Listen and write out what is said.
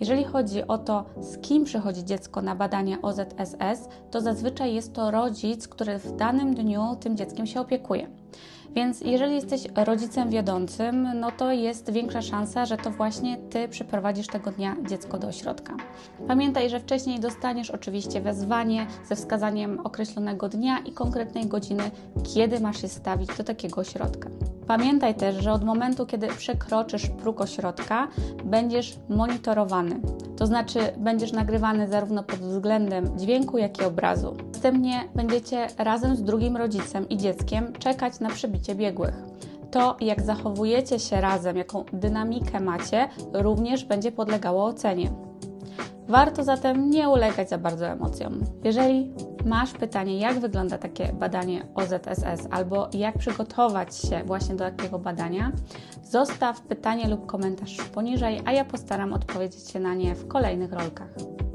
Jeżeli chodzi o to, z kim przychodzi dziecko na badania OZSS, to zazwyczaj jest to rodzic, który w danym dniu tym dzieckiem się opiekuje. Więc jeżeli jesteś rodzicem wiodącym, no to jest większa szansa, że to właśnie Ty przyprowadzisz tego dnia dziecko do ośrodka. Pamiętaj, że wcześniej dostaniesz oczywiście wezwanie ze wskazaniem określonego dnia i konkretnej godziny, kiedy masz się stawić do takiego ośrodka. Pamiętaj też, że od momentu, kiedy przekroczysz próg ośrodka, będziesz monitorowany. To znaczy, będziesz nagrywany zarówno pod względem dźwięku, jak i obrazu. Następnie będziecie razem z drugim rodzicem i dzieckiem czekać na przybicie biegłych. To, jak zachowujecie się razem, jaką dynamikę macie, również będzie podlegało ocenie. Warto zatem nie ulegać za bardzo emocjom. Jeżeli masz pytanie, jak wygląda takie badanie OZSS albo jak przygotować się właśnie do takiego badania, zostaw pytanie lub komentarz poniżej, a ja postaram odpowiedzieć się na nie w kolejnych rolkach.